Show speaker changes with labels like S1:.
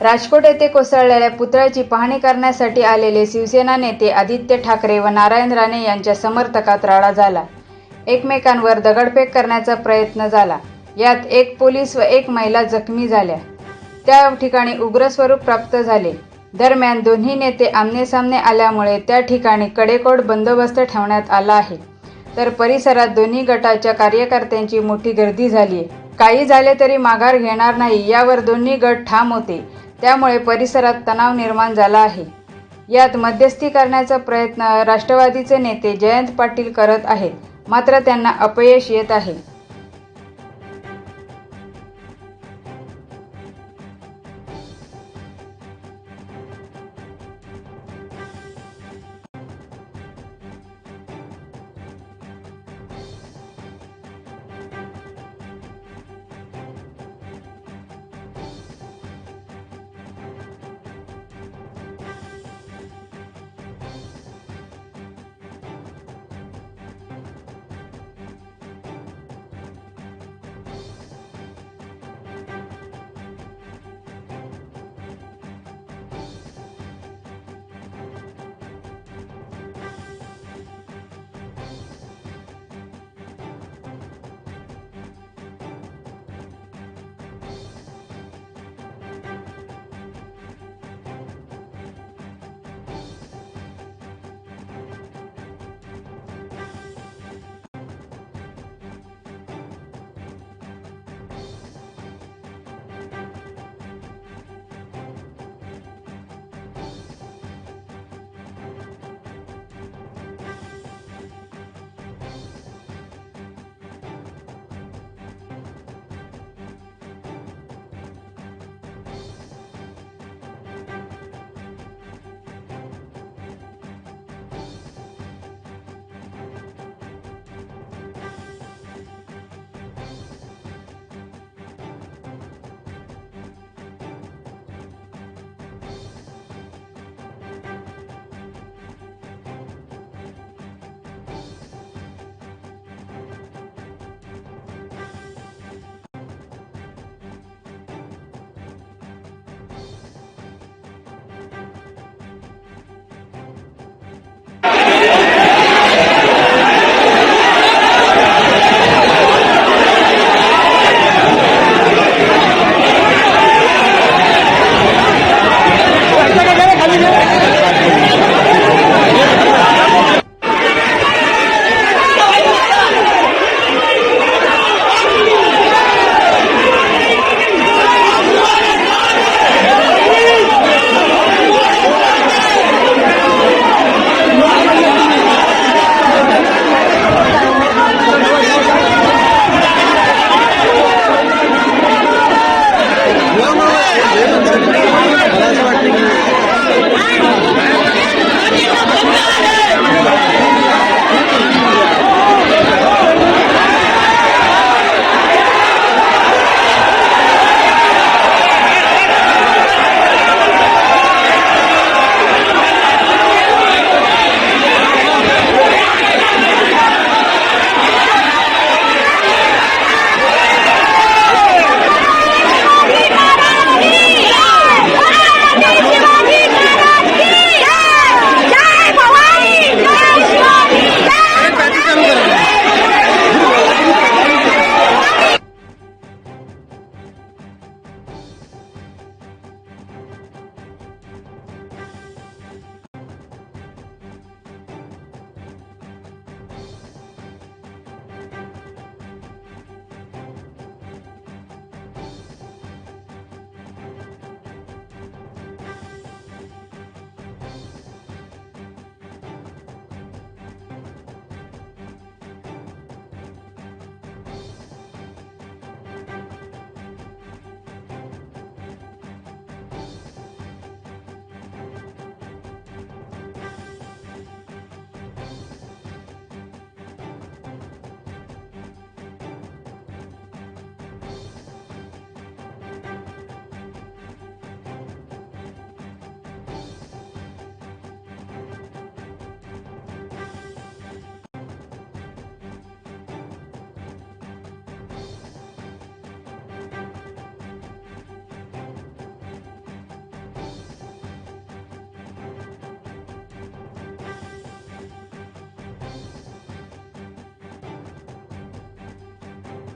S1: राजकोट येथे कोसळलेल्या पुतळ्याची पाहणी करण्यासाठी आलेले शिवसेना नेते आदित्य ठाकरे व नारायण राणे यांच्या समर्थकात राडा झाला. एकमेकांवर दगडफेक करण्याचा प्रयत्न झाला. यात एक पोलीस व एक महिला जखमी झाल्या. त्या ठिकाणी उग्र स्वरूप प्राप्त झाले. दरम्यान दोन्ही नेते आमनेसामने आल्यामुळे त्या ठिकाणी कडेकोट बंदोबस्त ठेवण्यात आला आहे. तर परिसरात दोन्ही गटाच्या कार्यकर्त्यांची मोठी गर्दी झाली आहे काही झाले तरी माघार घेणार नाही यावर दोन्ही गट ठाम होते. त्यामुळे परिसरात तणाव निर्माण झाला आहे. यात मध्यस्थी करण्याचा प्रयत्न राष्ट्रवादीचे नेते जयंत पाटील करत आहेत. मात्र त्यांना अपयश येत आहे.